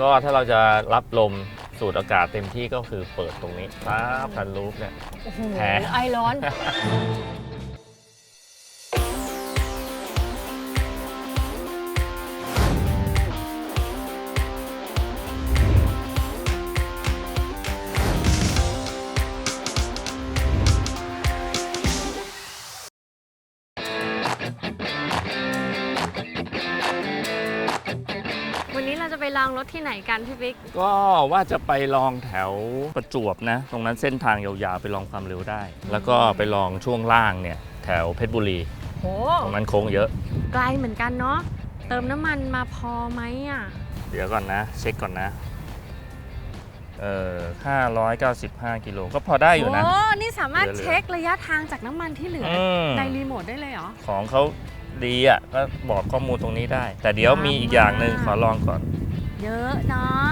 ก็ถ้าเราจะรับลมสูดอากาศเต็มที่ก็คือเปิดตรงนี้ป๊าบพันรูปเนี่ย โอ้โหแพ้ไอร้อนวัน ลองรถที่ไหนกันพี่บิ๊ก ก็ว่าจะไปลองแถวประจวบนะ ตรงนั้นเส้นทางยาวๆไปลองความเร็วได้ แล้วก็ไปลองช่วงล่างเนี่ยแถวเพชรบุรี โห ตรงนั้นโค้งเยอะ ไกลเหมือนกันเนาะ เติมน้ำมันมาพอไหมอะ เดี๋ยวก่อนนะ เช็คก่อนนะ เอ่อ595 กิโลก็พอได้อยู่นะ โอ้นี่สามารถเหลือๆเช็คระยะทางจากน้ำมันที่เหลือออืมในรีโมทได้เลยเหรอ ของเขาดีอะก็บอกข้อมูลตรงนี้ได้ แต่เดี๋ยวมีอีกอย่างหนึ่งขอลองก่อน เยอะเนาะ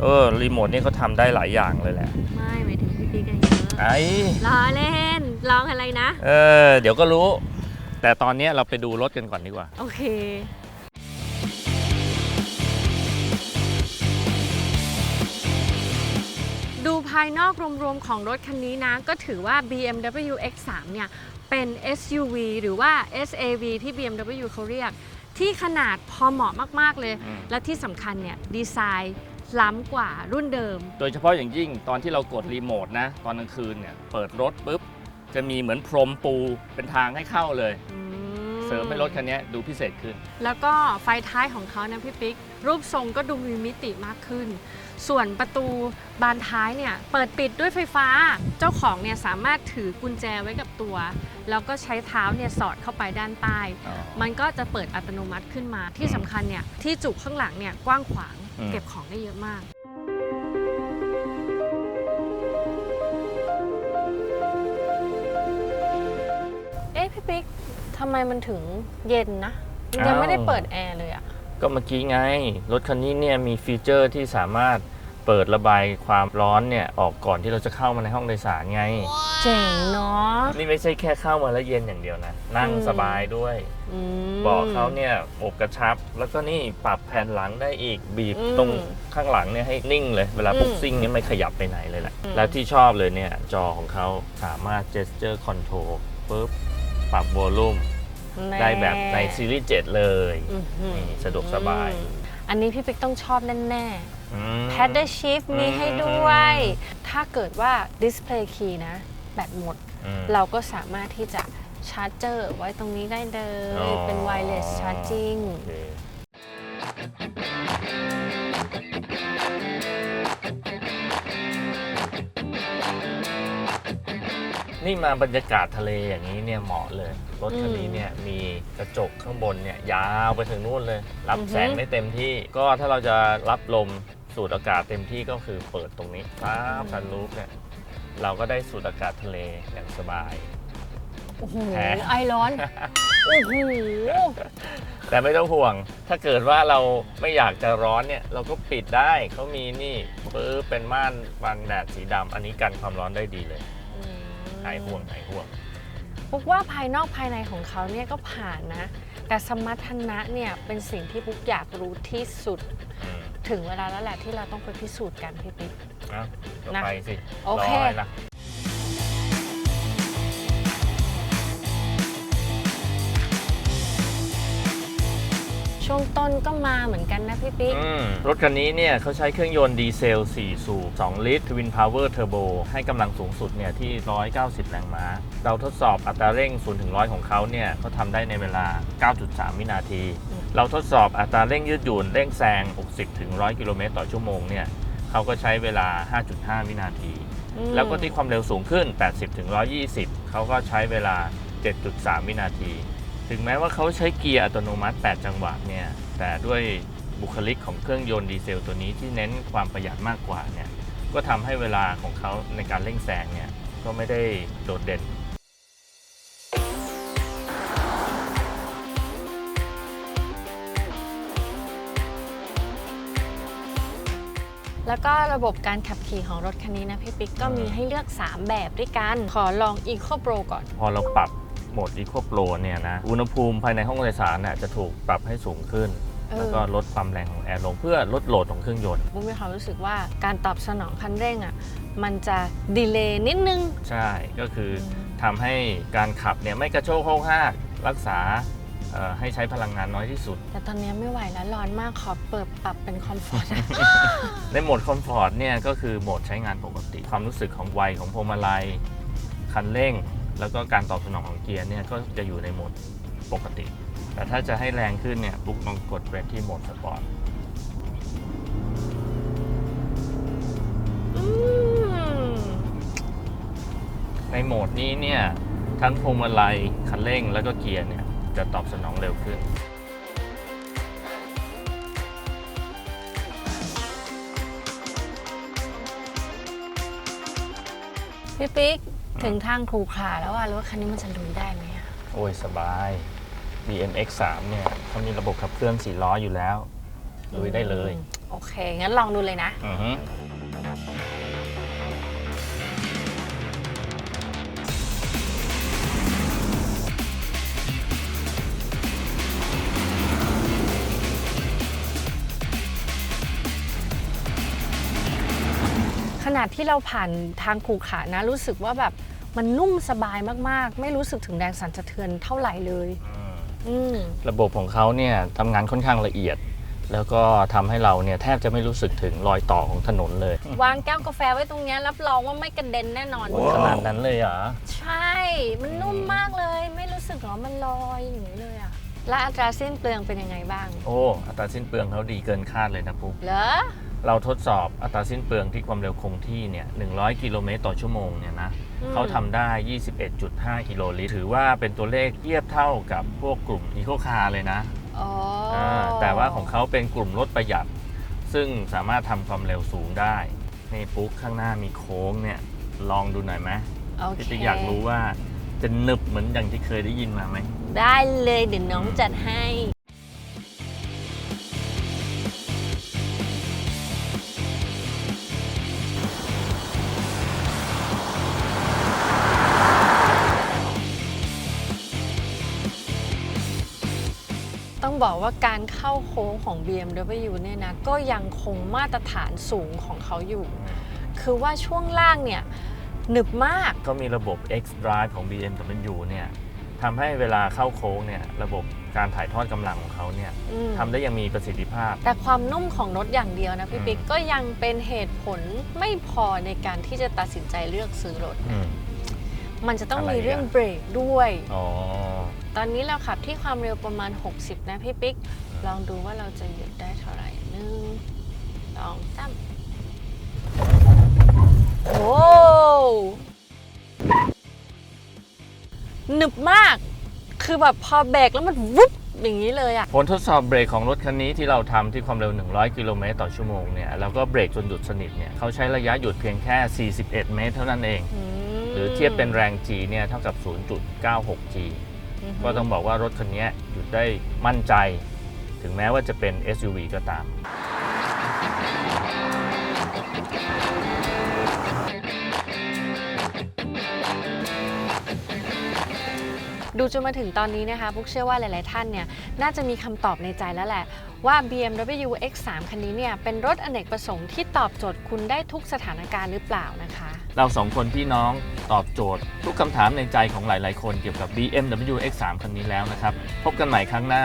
เออรีโมทนี่เขาทำได้หลายอย่างเลยแหละ ไม่หมายถึงพี่บิ๊กอะเยอะไอ้ล้อเล่นลองอะไรนะ เออ เดี๋ยวก็รู้ แต่ตอนนี้เราไปดูรถกันก่อนดีกว่า โอเค ดูภายนอกรวมๆของรถคันนี้นะ ก็ถือว่า BMW X3 เนี่ย เป็น SUV หรือว่า SAV ที่ BMW เขาเรียก ที่ขนาดพอเหมาะมาก ๆ เลย อืม และที่สำคัญเนี่ยดีไซน์ล้ำกว่ารุ่นเดิม โดยเฉพาะอย่างยิ่งตอนที่เรากดรีโมทนะ ตอนกลางคืนเนี่ยเปิดรถปุ๊บ จะมีเหมือนพรมปูเป็นทางให้เข้าเลย อืเสริมให้รถคันนี้ดูพิเศษขึ้น แล้วก็ไฟท้ายของเขานะพี่ปิ๊ก รูปทรงก็ดูมีมิติมากขึ้น ส่วนประตูบานท้ายเนี่ยเปิดปิดด้วยไฟฟ้า เจ้าของเนี่ยสามารถถือกุญแจไว้กับตัว แล้วก็ใช้เท้าเนี่ยสอดเข้าไปด้านใต้มันก็จะเปิดอัตโนมัติขึ้นมา ที่สำคัญเนี่ยที่จุข้างหลังเนี่ยกว้างขวางอืม เก็บของได้เยอะมาก เอ๊ะพี่ปิ๊กทำไมมันถึงเย็นนะ ยังไม่ได้เปิดแอร์เลยอะ ก็เมื่อกี้ไง รถคันนี้เนี่ยมีฟีเจอร์ที่สามารถ เปิดระบายความร้อนเนี่ยออกก่อนที่เราจะเข้ามาในห้องโดยสารไง เจ๋งเนาะนี่ไม่ใช่แค่เข้ามาแล้วเย็นอย่างเดียวนะ นั่งอืมสบายด้วย อืม เบาะเขาเนี่ยอบกระชับ แล้วก็นี่ปรับแผ่นหลังได้อีกบีบอืมตรงข้างหลังเนี่ยให้นิ่งเลย เวลาอืมปุ๊บซิ่งเนี่ยไม่ขยับไปไหนเลยแหละ อืม แล้วที่ชอบเลยเนี่ย จอของเขาสามารถ gesture control ปุ๊บปรับโวลูมน่ได้แบบในซีรีส์ 7 เลยอื้อหือนี่สะดวกสบาย อันนี้พี่ปิ๊กต้องชอบแน่ อืมๆ Paddle Shift มีให้ด้วย ถ้าเกิดว่า Display Key นะ แบตหมดอืมเราก็สามารถที่จะชาร์จเจอร์ไว้ตรงนี้ได้เลอ๋ยอเป็น Wireless Charging โอเคนี่มาบรรยากาศทะเลอย่างนี้เนี่ยเหมาะเลย รถคันนี้เนี่ยมีกระจกข้างบนเนี่ยยาวไปถึงนู่นเลย รับอือฮึแสงได้เต็มที่ ก็ถ้าเราจะรับลม สูดอากาศเต็มที่ก็คือเปิดตรงนี้ฟ้าพันรูปเนี่ยเราก็ได้สูดอากาศทะเลอย่างสบาย โอ้โหแพ้ไอร้อน โอ้โห แต่ไม่ต้องห่วง ถ้าเกิดว่าเราไม่อยากจะร้อนเนี่ย เราก็ปิดได้เขามีนี่ปื้อเป็นม่านบังแดดสีดำอันนี้กันความร้อนได้ดีเลยหายห่วงหายห่วงปุ๊กว่าภายนอกภายในของเขาเนี่ยก็ผ่านนะ แต่สมรรถนะเนี่ยเป็นสิ่งที่ปุ๊กอยากรู้ที่สุด อืมถึงเวลาแล้วแหละที่เราต้องไปพิสูจน์กันพี่ปิ๊ก เอ้าก็นะไปสิโอเครอะไรล่ะ ช่วงต้นก็มาเหมือนกันนะพี่ปิ๊ก อืมรถคันนี้เนี่ยเขาใช้เครื่องยนต์ดีเซล 4 สูบ 2 ลิตร Twin Power Turbo ให้กำลังสูงสุดเนี่ยที่ 190 แรงม้า เราทดสอบอัตราเร่ง 0 ถึง 100 ของเขาเนี่ยเขาทำได้ในเวลา 9.3 วินาที อืม เราทดสอบอัตราเร่งยืดหยุ่นเร่งแซง 60 ถึง 100 กิโลเมตรต่อชั่วโมงเนี่ยเขาก็ใช้เวลา 5.5 วินาที อืมแล้วก็ที่ความเร็วสูงขึ้น 80 ถึง 120 เขาก็ใช้เวลา 7.3 วินาที ถึงแม้ว่าเขาใช้เกียร์อัตโนมัติ 8 จังหวะเนี่ย แต่ด้วยบุคลิกของเครื่องยนต์ดีเซลตัวนี้ที่เน้นความประหยัดมากกว่าเนี่ย ก็ทำให้เวลาของเขาในการเร่งแซงเนี่ย ก็ไม่ได้โดดเด่นแล้วก็ระบบการขับขี่ของรถคันนี้นะพี่ปิ๊กก็มีให้เลือก 3 แบบด้วยกัน ขอลอง Eco Pro ก่อน พอเราปรับ โหมด Eco Pro เนี่ยนะอุณหภูมิภายในห้องโดยสารน่ะจะถูกปรับให้สูงขึ้นเออแล้วก็ลดความแรงของแอร์ลงเพื่อลดโหลดของเครื่องยนต์บุ๊กมีความรู้สึกว่าการตอบสนองคันเร่งอะมันจะดีเลย์นิดนึง ใช่ก็คืออมทำให้การขับเนี่ยไม่กระโชกโฮกฮากรักษาเอ่อให้ใช้พลังงานน้อยที่สุด แต่ตอนนี้ไม่ไหวแล้วร้อนมากขอเปิดปรับเป็นคอมฟอร์ตในโหมดคอมฟอร์ตเนี่ยก็คือโหมดใช้งานปกติ ความรู้สึกของวัยของพวงมาลัยคันเร่ง แล้วก็การตอบสนองของเกียร์เนี่ยก็จะอยู่ในโหมดปกติ แต่ถ้าจะให้แรงขึ้นเนี่ยบุ๊กลองกดไปที่โหมดสปอร์ตในโหมดนี้เนี่ยทั้งพวงมาลัยคันเร่งแล้วก็เกียร์เนี่ยจะตอบสนองเร็วขึ้นพี่ปิ๊ก ถึงทางครูขาแล้วอะรถคันนี้มันจะลุยได้ไหมอะโอ้ยสบาย BMX 3เนี่ยเขามีระบบขับเคลื่อน4ล้ออยู่แล้วลุยได้เลย โอเค งั้นลองดูเลยนะ อือฮึ นาดที่เราผ่านทางขูขานะ รู้สึกว่าแบบมันนุ่มสบายมากๆ ไม่รู้สึกถึงแรงสั่นสะเทือนเท่าไหร่เลยอืมอืมระบบของเขาเนี่ยทำงานค่อนข้างละเอียด แล้วก็ทำให้เราเนี่ยแทบจะไม่รู้สึกถึงรอยต่อของถนนเลย วางแก้วกาแฟไว้ตรงเนี้ยรับรองว่าไม่กระเด็นแน่นอนขนาดนั้นเลยเหรอ ใช่ มันนุ่มมากเลย ไม่รู้สึกหรอมันลอยอย่างนี้เลยอะและอัตราสิ้นเปลืองเป็นยังไงบ้าง โอ้ อัตราสิ้นเปลืองเขาดีเกินคาดเลยนะปุ๊กเหรอ เราทดสอบอัตราสิ้นเปลืองที่ความเร็วคงที่เนี่ย100 กิโลเมตรต่อชั่วโมงเนี่ยนะอืมเขาทำได้ 21.5 กิโลลิตร ถือว่าเป็นตัวเลขเทียบเท่ากับพวกกลุ่มอีโคคาร์เลยนะอ๋อาแต่ว่าของเขาเป็นกลุ่มรถประหยัด ซึ่งสามารถทำความเร็วสูงได้ในปุ๊กข้างหน้ามีโค้งเนี่ย ลองดูหน่อยไหมโอพี่เคติ๊กอยากรู้ว่าจะหนึบเหมือนอย่างที่เคยได้ยินมาไหม ได้เลยเดี๋ยวน้องจัดให้ ต้องบอกว่าการเข้าโค้งของ BMW เนี่ยนะก็ยังคงมาตรฐานสูงของเขาอยู่ คือว่าช่วงล่างเนี่ยหนึบมาก ก็มีระบบ X Drive ของ BMW เนี่ยทำให้เวลาเข้าโค้งเนี่ยระบบการถ่ายทอดกำลังของเขาเนี่ยอืม ทำได้อยังมีประสิทธิภาพ แต่ความนุ่มของรถอย่างเดียวนะพี่อืมปิ๊กก็ยังเป็นเหตุผลไม่พอในการที่จะตัดสินใจเลือกซื้อรถ อืม มันจะต้องอะไรมีเรื่องอะ เบรกด้วย อ๋อ ตอนนี้เราขับที่ความเร็วประมาณ 60 นะพี่ปิ๊ก ลองดูว่าเราจะหยุดได้เท่าไหร่หนึ่งสองสามโอ้หนึบมาก คือแบบพอเบรกแล้วมันวุบอย่างนี้เลยอะผลทดสอบเบรกของรถคันนี้ที่เราทำที่ความเร็ว 100 กิโลเมตรต่อชั่วโมงเนี่ยแล้วก็เบรกจนหยุดสนิทเนี่ยเขาใช้ระยะหยุดเพียงแค่ 41 เมตร เท่านั้นเองมหรือเทียบเป็นแรง G เนี่ยเท่ากับ 0.96 G อือ ฮึ ก็ต้องบอกว่ารถคันนี้หยุดได้มั่นใจ ถึงแม้ว่าจะเป็น SUV ก็ตาม ดูจนมาถึงตอนนี้นะคะพุกเชื่อว่าหลาย ๆ ท่านเนี่ยน่าจะมีคำตอบในใจแล้วแหละ ว่า BMW X3 คันนี้เนี่ยเป็นรถอเนกประสงค์ที่ตอบโจทย์คุณได้ทุกสถานการณ์หรือเปล่านะคะ เราสองคนพี่น้องตอบโจทย์ ทุกคำถามในใจของหลาย ๆ คนเกี่ยวกับ BMW X3 คันนี้แล้วนะครับ พบกันใหม่ครั้งหน้า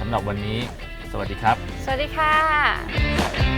สำหรับวันนี้ สวัสดีครับ สวัสดีค่ะ